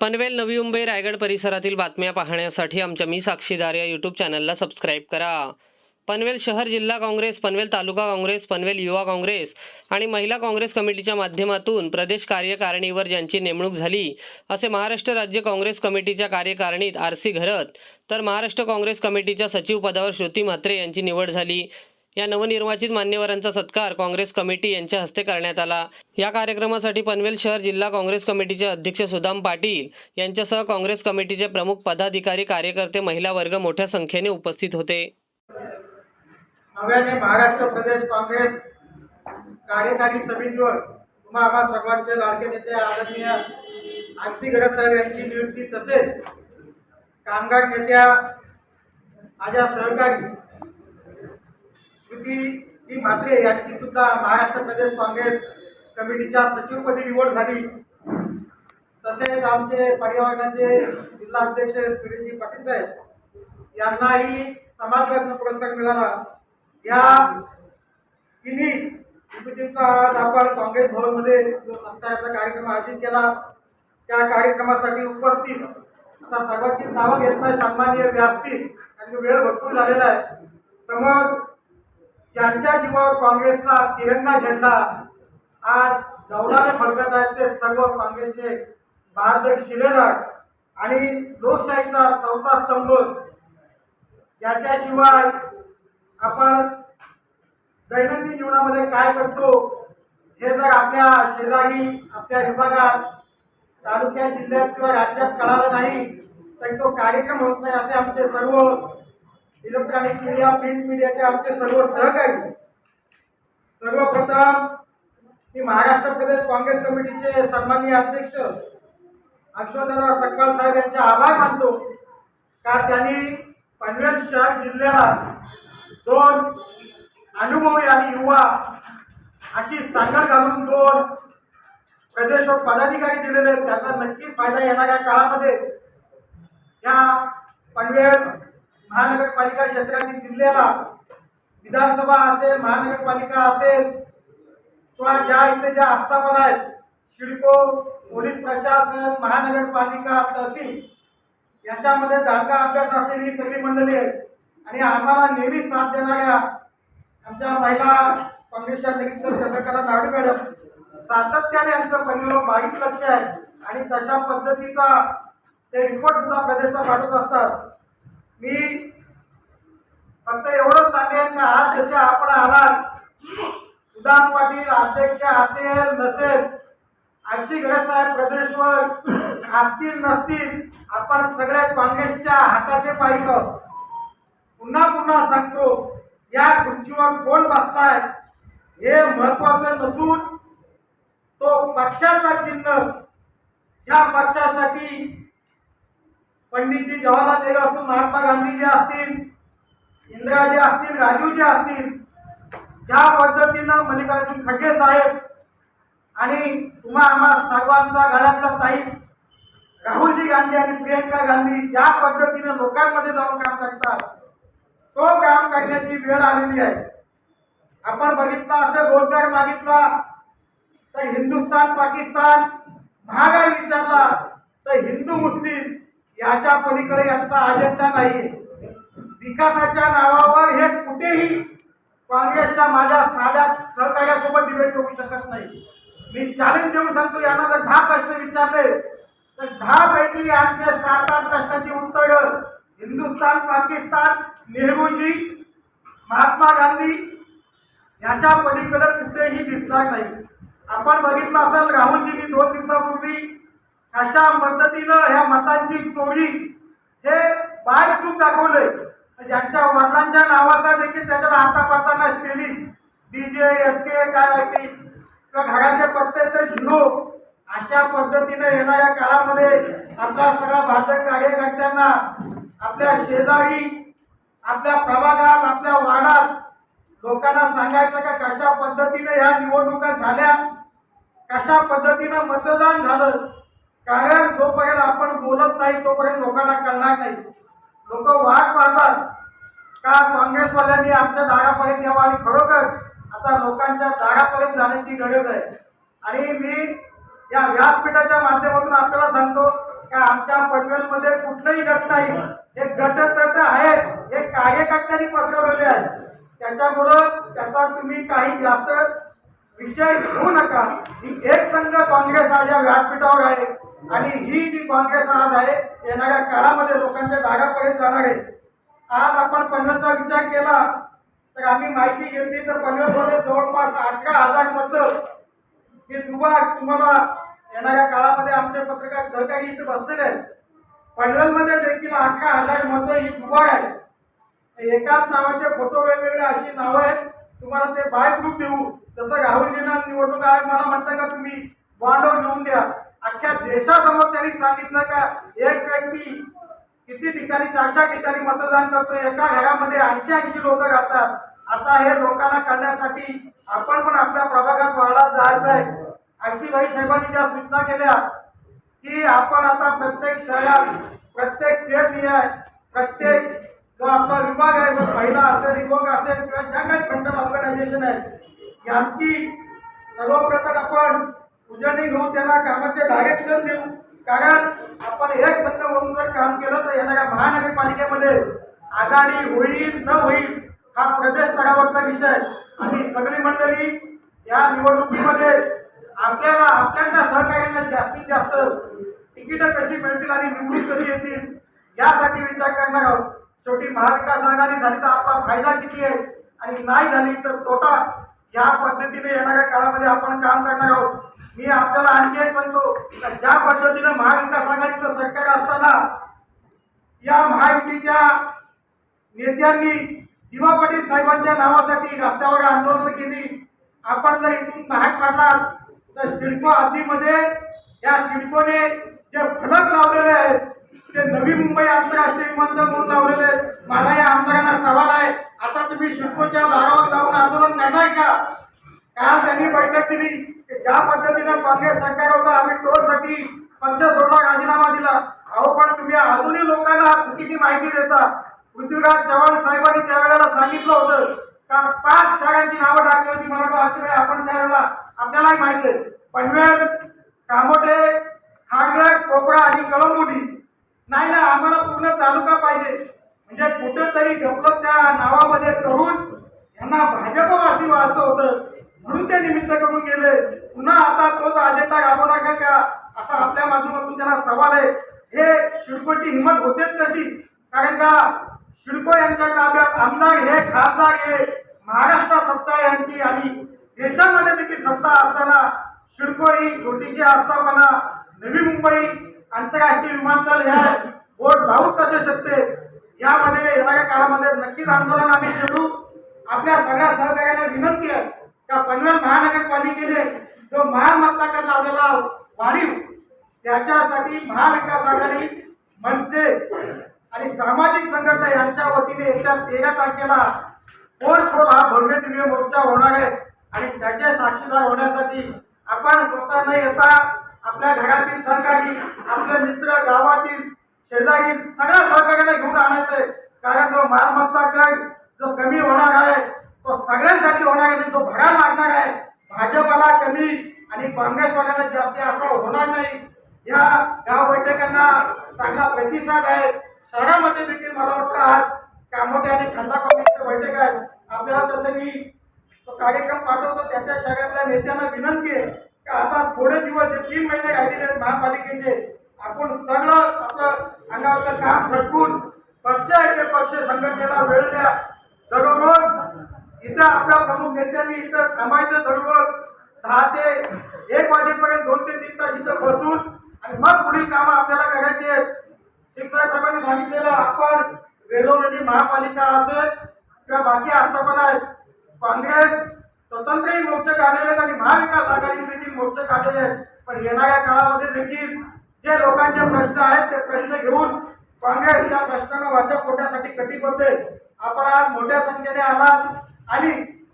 पनवेल नवी मुंबई रायगड परिसरातील बातम्या पाहण्यासाठी आमच्या मी साक्षीदार या यूट्यूब चॅनलला सबस्क्राईब करा. पनवेल शहर जिल्हा काँग्रेस पनवेल तालुका काँग्रेस पनवेल युवा काँग्रेस आणि महिला काँग्रेस कमिटीच्या माध्यमातून प्रदेश कार्यकारिणीवर ज्यांची नेमणूक झाली असे महाराष्ट्र राज्य काँग्रेस कमिटीच्या कार्यकारिणीत आर सी घरत तर महाराष्ट्र काँग्रेस कमिटीच्या सचिव पदावर श्रुती म्हात्रे यांची निवड झाली. या नवनिर्वाचित मान्यवरांचा सत्कार काँग्रेस कमिटी यांच्या हस्ते करण्यात आला. या कार्यक्रमासाठी पनवेल शहर जिल्हा काँग्रेस कमिटीचे अध्यक्ष सुदाम पाटील यांच्यासह काँग्रेस कमिटीचे प्रमुख पदाधिकारी कार्यकर्ते महिला वर्ग मोठ्या संख्येने उपस्थित होते. नव्याने महाराष्ट्र प्रदेश काँग्रेस कार्यकारी समितीवर तुम्हा आम्हा सर्वांचे लाडके नेते आदरणीय आरसी गडद साहेब यांची नियुक्ती तसेच कामगार नेत्या माझ्या सहकारी स्मृती ती म्हात्रे यांची सुद्धा महाराष्ट्र प्रदेश काँग्रेस कमिटीच्या सचिवपदी निवड झाली. तसेच आमचे पर्यावरणाचे जिल्हाध्यक्ष सुरेशजी पाटील साहेब यांनाही समाजरत्न पुरस्कार मिळाला. या तिन्ही स्मृतींचा आज आपण काँग्रेस भवनमध्ये जो सत्काराचा कार्यक्रम आयोजित केला त्या कार्यक्रमासाठी उपस्थित आता सर्वांची नावं घेत नाही सन्माननीय व्यासपीठ आणि वेळ भरपूर झालेला आहे समोर ज्यांच्या जीवावर काँग्रेसचा तिरंगा झेंडा. आज दौलाने फडकत आहेत ते सर्व काँग्रेसचे बहादर शिलेदार आणि लोकशाहीचा चौथा स्तंभ. याच्याशिवाय आपण दैनंदिन जीवनामध्ये काय करतो हे जर आपल्या शेजारी आपल्या विभागात तालुक्यात जिल्ह्यात किंवा राज्यात कळालं नाही तर तो कार्यक्रम होत नाही असे आमचे सर्व इलेक्ट्रॉनिक मीडिया प्रिंट मीडियाचे आमचे सर्व सहकारी सर्वप्रथम मी महाराष्ट्र प्रदेश काँग्रेस कमिटीचे सन्माननीय अध्यक्ष अश्वथदादा सकपाल साहेब यांचे आभार मानतो. का त्यांनी पनवेल शहर जिल्ह्याला दोन अनुभवी आणि युवा अशी सांगड घालून दोन प्रदेश पदाधिकारी दिलेले आहेत. त्याचा नक्कीच फायदा येणाऱ्या काळामध्ये या पनवेल महानगरपालिका क्षेत्रातील जिल्ह्याला विधानसभा असेल महानगरपालिका असेल किंवा ज्या इथे ज्या आस्थापना आहेत सिडको पोलीस प्रशासन महानगरपालिका तहसील याच्यामध्ये दांडगा अभ्यास असलेली ही सगळी मंडळी आहे आणि आम्हाला नेहमी साथ देणाऱ्या आमच्या महिला काँग्रेसच्या निरीक्षक चंद्रकला नायडू मॅडम सातत्याने आमचं पहिलं बारीक लक्ष आहे. आणि तशा पद्धतीचा ते रिपोर्ट सुद्धा प्रदेशला पाठवत असतात. मी फक्त एवढंच सांगेन का आज जसे आपण आलात सुदाम पाटील अध्यक्ष असेल नसेल आक्षी घरे साहेब प्रदेशवर असतील नसतील आपण सगळे काँग्रेसच्या हाताचे पाहिजे पुन्हा पुन्हा सांगतो या खुर्चीवर कोण बसताय हे महत्वाचं नसून तो पक्षाचा चिन्ह या पक्षासाठी पंडितजी जवाहरलाल नेहरू असतील महात्मा गांधीजी असतील इंदिराजी असतील राजीवजी असतील ज्या पद्धतीनं मल्लिकार्जुन खडगे साहेब आणि तुम्हा आम्हा सर्वांचा गळ्यातला ताई राहुलजी गांधी आणि प्रियंका गांधी ज्या पद्धतीनं लोकांमध्ये जाऊन काम करतात तो काम करण्याची वेळ आलेली आहे. आपण बघितला असं रोजगार मागितला तर हिंदुस्थान पाकिस्तान महागाई विचारला तर हिंदू मुस्लिम याच्या पलीकडे यांचा अजेंडा नाही विकासाच्या नावावर हे कुठेही काँग्रेसच्या माझ्या साध्या सहकार्यासोबत डिबेट करू शकत नाही. मी चॅलेंज देऊन सांगतो यांना जर दहा प्रश्न विचारले तर दहा पैकी यांचे सात आठ प्रश्नाची उत्तरं हिंदुस्थान पाकिस्तान नेहरूजी महात्मा गांधी याच्या पलीकडे कुठेही दिसणार नाही. आपण बघितलं असेल राहुलजींनी दोन दिवसापूर्वी अशा पद्धतीनं ह्या मतांची चोरी हे बाय प्रूफ दाखवले म्हणजे ज्यांच्या वडिलांच्या नावाचा देखील त्याच्यात केली. डी जे एस के काय माहिती किंवा घराचे पत्ते तर झिरो. अशा पद्धतीने येणाऱ्या काळामध्ये आपल्या सगळ्या भाजप कार्यकर्त्यांना आपल्या शेजारी आपल्या प्रभागात आपल्या वाडात लोकांना सांगायचं का कशा पद्धतीने ह्या निवडणुका झाल्या? कशा पद्धतीनं मतदान झालं? कारण जोपर्यंत आपण बोलत नाही तोपर्यंत लोकांना कळणार नाही. लोक वाट पाहतात. का काँग्रेसवाल्यांनी आमच्या दारापर्यंत यावं? आणि खरोखर आता लोकांच्या दारापर्यंत जाण्याची गरज आहे. आणि मी या व्यासपीठाच्या माध्यमातून आपल्याला सांगतो का आमच्या पनवेलमध्ये कुठलंही गट नाही. हे गटतंत्र आहेत. हे कार्यकर्त्यांनी पसरवलेले आहेत. त्याच्यामुळं त्याचा तुम्ही काही जास्त विषय घेऊ नका. ही एक संघ काँग्रेस आज या व्यासपीठावर आहे. आणि ही जी काँग्रेस आज आहे येणाऱ्या काळामध्ये लोकांच्या जागापर्यंत जाणार आहे. आज आपण पनवेलचा विचार केला तर आम्ही माहिती घेतली तर पनवेलमध्ये जवळपास अठरा हजार मतं हे दुबा तुम्हाला येणाऱ्या काळामध्ये आमचे पत्रकार सहकारी इथे बसलेले आहेत. पनवेलमध्ये देखील अठरा हजार मतं ही दुबार आहे एकाच नावाचे फोटो वेगवेगळे अशी नावं आहेत. तुम्हाला ते बाय प्रूफ देऊ. जसं राहुलजींना निवडणूक आहे मला म्हणतं का तुम्ही? बॉन्डवर घेऊन देशासमोर त्यांनी सांगितलं का एक व्यक्ती किती ठिकाणी चार चार ठिकाणी मतदान करतो एका घरामध्ये ऐंशी ऐंशी लोक राहतात. आता हे लोकांना करण्यासाठी आपण पण आपल्या प्रभागात वाढत जायचं आहे. आयशीभाई साहेबांनी ज्या सूचना केल्या की आपण आता प्रत्येक शहरात प्रत्येक स्टेट आहे प्रत्येक जो आपला विभाग आहे मग महिला असेल युवक असेल किंवा ज्या काही फंडल ऑर्गनायझेशन आहे यांची सर्वप्रथम आपण उजळणी घेऊ त्यांना कामाचे डायरेक्शन देऊ. कारण आपण एक संघ म्हणून जर काम केलं तर येणाऱ्या महानगरपालिकेमध्ये आघाडी होईल न होईल हा प्रदेश स्तरावरचा विषय आणि सगळी मंडळी या निवडणुकीमध्ये आपल्याला आपल्याला सहकार्यांना जास्तीत जास्त तिकीटं कशी मिळतील आणि निवडून कशी येतील यासाठी विचार करणार आहोत. शेवटी महाविकास आघाडी झाली तर आपला फायदा किती आहे? आणि नाही झाली तर तोटा. या पद्धतीने येणाऱ्या काळामध्ये आपण काम करणार आहोत. मी आपल्याला आणखी एक सांगतो ज्या पद्धतीनं महाविकास आघाडीचं सरकार असताना या महायुतीच्या नेत्यांनी दिवा पाटील साहेबांच्या नावासाठी रस्त्यावर आंदोलन केली. आपण जर इथून बाहेर पडलात तर सिडको हद्दीमध्ये या सिडकोने जे फलक लावलेले आहेत ते नवी मुंबई आंतरराष्ट्रीय विमानतळ म्हणून लावलेले आहेत. मला या आमदारांना सवाल आहे आता तुम्ही सिडकोच्या दारावर जाऊन आंदोलन करणार का? काल त्यांनी बैठक दिली की ज्या पद्धतीनं काँग्रेस सरकार होतं आम्ही टोलसाठी पक्ष सोडला राजीनामा दिला. अहो पण तुम्ही अजूनही लोकांना चुकीची माहिती देता. पृथ्वीराज चव्हाण साहेबांनी त्यावेळेला सांगितलं होतं का पाच शाळांची नावं टाकली होती. मला वाटतं वेळी आपण त्यावेळेला आपल्यालाही माहिती आहे. पनवेल कामोटे खागर कोपरा आणि कळंबुडी नाही ना आम्हाला पूर्ण तालुका पाहिजे. म्हणजे कुठंतरी गपलत त्या नावामध्ये करून यांना भाजपवासी व्हायचं होतं. म्हणून ते निमित्त करून गेले. पुन्हा आता तोच अजेंडा राबवणार का का? असा आपल्या माध्यमातून त्यांना सवाल आहे. हे शिडकोची हिंमत होतेच कशी? कारण का? शिडको यांच्या ताब्यात आमदार हे खासदार हे महाराष्ट्रात सत्ता आहे यांची आणि देशामध्ये देखील सत्ता असताना शिडको ही छोटीशी आस्थापना नवी मुंबई आंतरराष्ट्रीय विमानतळ ह्या बोट लावू कसे शकते? यामध्ये येणाऱ्या काळामध्ये नक्कीच आंदोलन आम्ही छेडू आपल्या सगळ्या सहकार्याला विनंती आहे. का पनवेल महानगरपालिकेने जो मालमत्ता कर लावलेला वाढीव त्याच्यासाठी महाविकास आघाडी मनसे आणि सामाजिक संघटना यांच्या वतीने येत्या तेरा तारखेला कोण खोल हा भव्य दिव्य मोर्चा होणार आहे. आणि त्याचे साक्षीदार होण्यासाठी आपण स्वतः न येता आपल्या घरातील सहकारी आपले मित्र गावातील शेजारी सगळ्या सहकार्याला घेऊन आणायचंय. कारण जो मालमत्ता कर जो कमी होणार आहे तो सगळ्यांसाठी होणार नाही तो भरायला लागणार आहे. भाजपला कमी आणि काँग्रेसवाल्याला जास्त असा होणार नाही. या गाव बैठकांना चांगला प्रतिसाद आहे. शहरामध्ये देखील मला वाटतं आज कामोटे आणि खंदा काँग्रेसच्या बैठक आहे. आपल्याला जसं मी तो कार्यक्रम पाठवतो त्याच्या शहरातल्या नेत्यांना विनंती आहे की आता थोडे दिवस जे तीन महिने राहिलेले आहेत महापालिकेचे आपण सगळं आपलं अंगावरचं काम झटकून पक्ष आहे ते पक्ष संघटनेला वेळ द्या. इथं आपल्या प्रमुख नेत्यांनी इथं थांबायचं दररोज दहा ते एक वाजेपर्यंत दोन ते तीन तास इथं बसून आणि मग पुढील कामं आपल्याला करायची आहेत. शिक्षक साहेबांनी सांगितलेलं आपण वेळोवेळी महापालिका असेल किंवा बाकी आस्थापना आहेत. काँग्रेस स्वतंत्रही मोर्चे काढलेले आहेत आणि महाविकास आघाडी देखील मोर्चे काढलेले आहेत. पण येणाऱ्या काळामध्ये देखील जे लोकांचे प्रश्न आहेत ते प्रश्न घेऊन काँग्रेस या प्रश्नांना वाचा फोडण्यासाठी कटिबद्ध आहे. आपण आज मोठ्या संख्येने आला आणि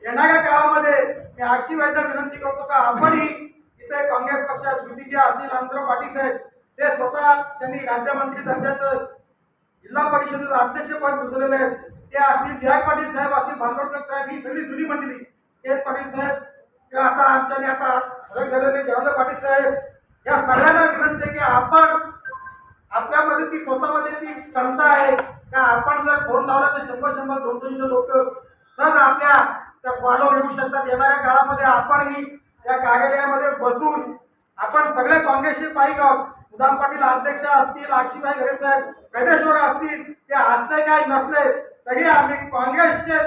येणाऱ्या काळामध्ये मी आक्षी व्हायला विनंती करतो का आपणही इथे काँग्रेस पक्षात श्रुतीजी असतील आंध्र पाटील साहेब ते स्वतः त्यांनी राज्यमंत्री दर्जाचं जिल्हा परिषदेचं अध्यक्षपद भूषवलेले आहे. ते असतील जय पाटील साहेब असतील भांदोडकर साहेब ही सगळी जुनी मंडळी. तेज पाटील साहेब किंवा आता आमच्याने आता हजर झालेले जयंत पाटील साहेब या सगळ्यांना विनंती आहे की आपण आपल्यामध्ये ती स्वतःमध्ये ती क्षमता आहे का आपण जर फोन लावला तर शंभर शंभर दोन दोनशे लोक सण आपल्या त्या कॉलवर येऊ शकतात. येणाऱ्या काळामध्ये आपणही त्या कार्यालयामध्ये बसून आपण सगळे काँग्रेसचे पाहिजे आहोत सुदाम पाटील अध्यक्ष असतील आक्षीबाई घरे साहेब गणेश्वर असतील ते असले काय नसले तरी आम्ही काँग्रेसचे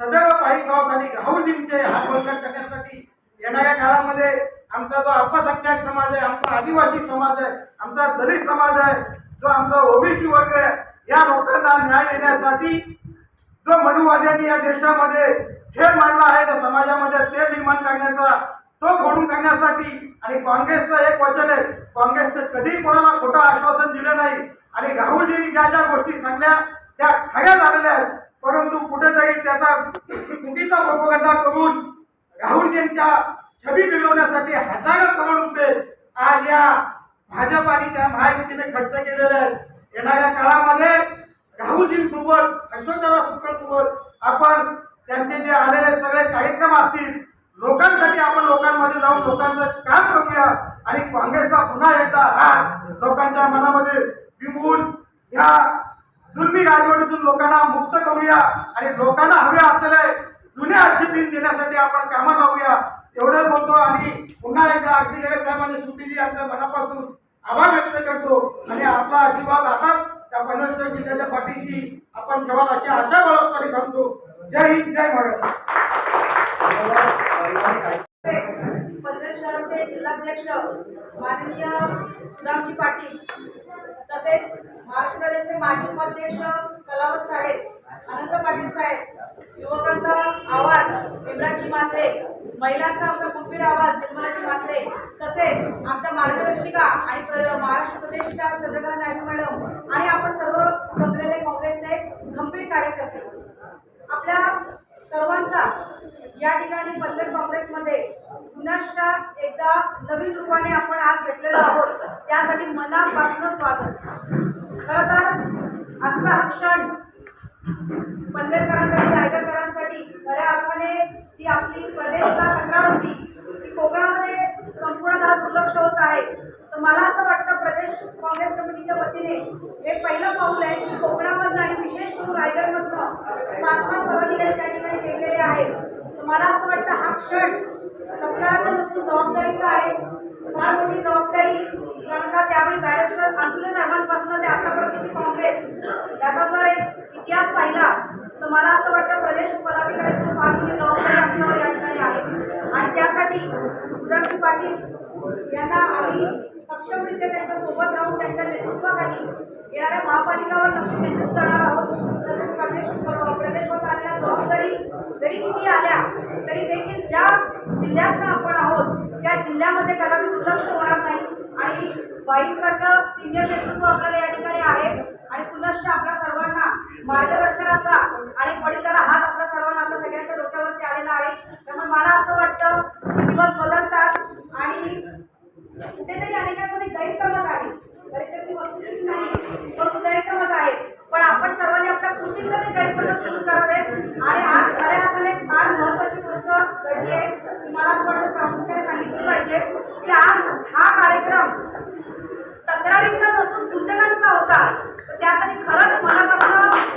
सदैव पाहिजे आहोत आणि राहुलजींचे हात करण्यासाठी येणाऱ्या काळामध्ये आमचा जो अल्पसंख्याक समाज आहे आमचा आदिवासी समाज आहे आमचा दलित समाज आहे जो आमचा ओबीसी वर्ग आहे या लोकांना न्याय देण्यासाठी जो मनुवाद्यांनी या देशामध्ये खेळ मांडला आहे त्या समाजामध्ये ते निर्माण करण्याचा तो घडून करण्यासाठी आणि काँग्रेसचं एक वचन आहे काँग्रेसने कधीही कोणाला खोटं आश्वासन दिलं नाही आणि राहुलजींनी ज्या ज्या गोष्टी सांगल्या त्या खऱ्या झालेल्या आहेत. परंतु कुठेतरी त्याचा चुकीचा प्रोपगंडा करून राहुलजींच्या छबी मिळवण्यासाठी हजारो करोड रुपये आज या भाजप आणि त्या महायुतीने खर्च केलेले आहेत. येणाऱ्या काळामध्ये राहुलजींसोबत यशवंतराव सोबत आपण त्यांचे जे आलेले सगळे कार्यक्रम असतील लोकांसाठी आपण लोकांमध्ये जाऊन लोकांचं काम करूया. आणि काँग्रेसचा पुन्हा एकदा हा लोकांच्या मनामध्ये विमून ह्या जुलमी राजवटीतून लोकांना मुक्त करूया. आणि लोकांना हवे असलेले जुने अच्छे दिन देण्यासाठी आपण कामाला लावूया. एवढं बोलतो आणि पुन्हा एकदा अगदी जगत साहेबांनी सुटीजी यांचं मनापासून आभार व्यक्त करतो. आणि आपला आशीर्वाद असाच त्या पनवेश्वर जिल्ह्याच्या पाठीशी आपण ठेवाल अशी आशा बाळगतो थांबतो. जय हिंद जय महाराज शहराचे जिल्हाध्यक्ष माननीय सुदामजी पाटील तसेच महाराष्ट्र प्रदेशचे माजी उपाध्यक्ष कलावत साहेब अनंत पाटील साहेब युवकांचा आवाज इम्रानजी म्हात्रे महिलांचा आमचा गंभीर आवाज निर्मलाजी म्हात्रे तसेच आमच्या मार्गदर्शिका आणि महाराष्ट्र प्रदेशच्या चंद्रकला नायडू मॅडम आणि आपण सर्व जमलेले काँग्रेसचे गंभीर कार्यकर्ते. आपल्या सर्वांचा या ठिकाणी पनवेल काँग्रेसमध्ये पुनश्च एकदा नवीन रूपाने आपण आज भेटलेलो आहोत. त्यासाठी मनापासून स्वागत. खरं तर आजचा हा क्षण पनवेलकरांसाठी रायगडकरांसाठी खऱ्या अर्थाने जी आपली प्रदेशला तक्रार होती ती कोकणामध्ये संपूर्णतः दुर्लक्ष होत आहे तर मला असं वाटतं प्रदेश काँग्रेस कमिटीच्या वतीने हे पहिलं पाऊल आहे की कोकणामधनं रायगडमधनं पाच पाच त्या ठिकाणी गेलेले आहेत. मला असं वाटतं हा क्षण सरकारला नसून जबाबदारीचा आहे? फार मोठी जबाबदारी कारण का त्यावेळी बॅरिस्टर अंतुले साहेबांपासून ते आतापर्यंतची काँग्रेस? याचा जर एक इतिहास पाहिला. तर मला असं वाटतं प्रदेश पदाधिकाऱ्यांची फार मोठी जबाबदारी आमच्यावर या ठिकाणी आहे? आणि त्यासाठी सुधामजी पाटील यांना आम्ही सक्षमरित्या त्यांच्यासोबत राहून त्यांच्या येणाऱ्या महापालिकावर लक्ष केंद्रित करणार आहोत. तसेच प्रदेश प्रदेशवर आलेल्या जबाबदारी जरी किती आल्या तरी देखील ज्या जिल्ह्यातनं आपण आहोत त्या जिल्ह्यामध्ये कदापि दुर्लक्ष होणार नाही. आणि वाईसारखं सिनियर नेतृत्व आपल्याला या ठिकाणी आहे आणि पुनश्च आपल्या सर्वांना मार्गदर्शनाचा आणि पडितारा हात आपल्या सर्वांना आपल्या सगळ्यांच्या डोक्यावरती आलेला आहे त्यामुळे मला असं वाटतं की दिवस बदलतात आणि कुठेतरी अनेकांमध्ये गैरसमज आहे गैरसमज वस्तुस्थिती नाही परंतु गैरसमज आहे पण आपण सर्वांनी आपल्या कृतीतनं ते गैरसमज दूर करावेत आणि आज खऱ्या अर्थाने फार महत्वाची गोष्ट घडली आहे ती मला असं वाटतं प्रामुख्याने सांगितली पाहिजे की आज हा कार्यक्रम तक्रारींचा नसून सूचनांचा होता तर त्यासाठी खरंच मनापासून आभार वाटते.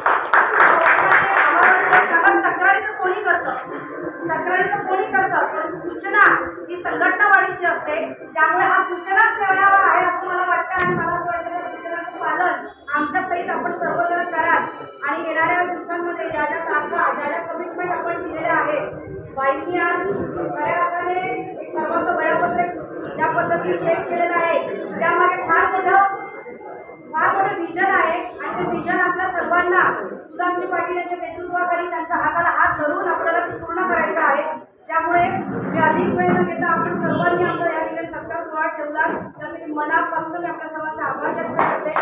कारण तक्रारी तर कोणी करतं तक्रारी तर कोणी करतं पण सूचना ही संघटनावाढीची असते त्यामुळे हा सूचनाच मिळावा आहे असं मला वाटतं आणि मला असं वाटतं त्या सूचनाचं पालन आमच्या सहित आपण सर्वजण कराल आणि येणाऱ्या दिवसांमध्ये ज्या ज्या तारखा ज्या ज्या कमिटमेंट आपण दिलेल्या आहेत बाईंनी आज खऱ्या अर्थाने एक सर्वांचं वेळापत्रक ज्या पद्धतीने सेट केलेलं आहे त्यामागे फार मोठं फार मोठं विजन आहे आणि ते विजन आपल्या सुधांशी पाटील यांच्या नेतृत्वाखाली त्यांचा हाताला हात धरून आपल्याला ते पूर्ण करायचं आहे. त्यामुळे मी अधिक वेळ न घेता आपण सर्वांनी आमचा या ठिकाणी सत्कार सोहळा ठेवला. त्यासाठी मनापासून मी आपल्या सर्वांचा आभार व्यक्त करते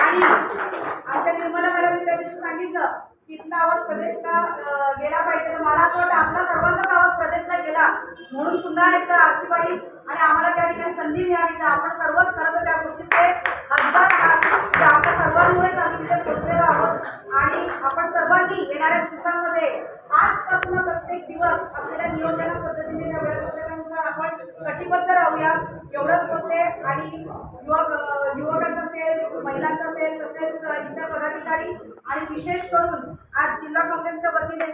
आणि आमच्या निर्मला मॅडमने त्या दिवशी सांगितलं की इथला आवाज प्रदेशला अं, गेला पाहिजे तर मला असं वाटतं आपला सर्वांचाच आवाज प्रदेशला गेला म्हणून पुन्हा एकदा आरतीबाई आणि आम्हाला त्या ठिकाणी संधी मिळाली तर आपण सर्वच खरं तर त्या गोष्टीचे हातभार आहात की आपल्या सर्वांमुळेच आम्ही तिथे पोहोचलेलो आहोत आणि आपण सर्वांनी येणाऱ्या दिवसांमध्ये आजपासून प्रत्येक दिवस असलेल्या नियोजना पद्धतीने त्या वेळापत्रकानुसार आपण कटिबद्ध राहूया एवढंच बोलते आणि युवक अं, युवकांचा असेल महिलांचा असेल तसेच जाईल आणि विशेष करून आज जिल्हा काँग्रेसच्या वतीने